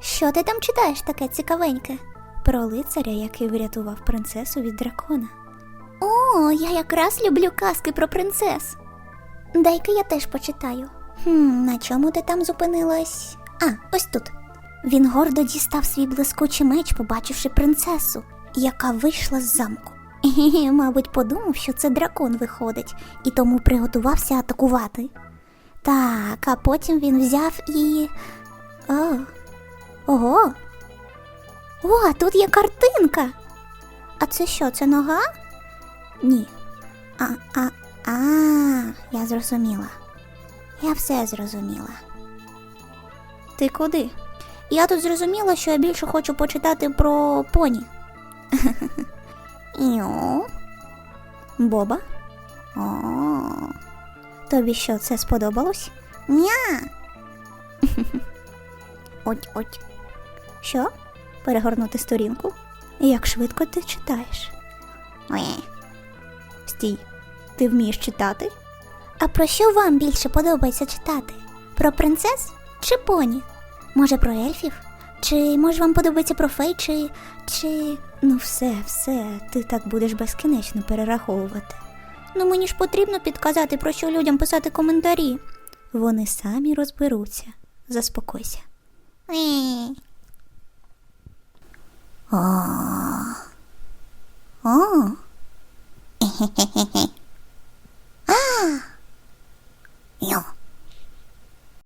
Що ти там читаєш таке цікавеньке? Про лицаря, який врятував принцесу від дракона. О, я якраз люблю казки про принцес. Дай-ка я теж почитаю. Хм, на чому ти там зупинилась? А, ось тут. Він гордо дістав свій блискучий меч, побачивши принцесу, яка вийшла з замку. І, мабуть, подумав, що це дракон виходить, і тому приготувався атакувати. Так, а потім він взяв і. О. Ого. О, тут є картинка. А це що, це нога? Ні. А, а, а, я зрозуміла. Я все зрозуміла. Ти куди? Я тут зрозуміла, що я більше хочу почитати про поні. Іу. Боба? О. Тобі що, це сподобалось? Ня. Оть, оть. Що? Перегорнути сторінку? Як швидко ти читаєш? Ме. Стій, ти вмієш читати? А про що вам більше подобається читати? Про принцес чи поні? Може, про ельфів? Чи може вам подобається про фей, чи. чи. Ну, все, все, ти так будеш безкінечно перераховувати. Ну мені ж потрібно підказати, про що людям писати коментарі. Вони самі розберуться. Заспокойся. 哦。哦。嘿嘿嘿嘿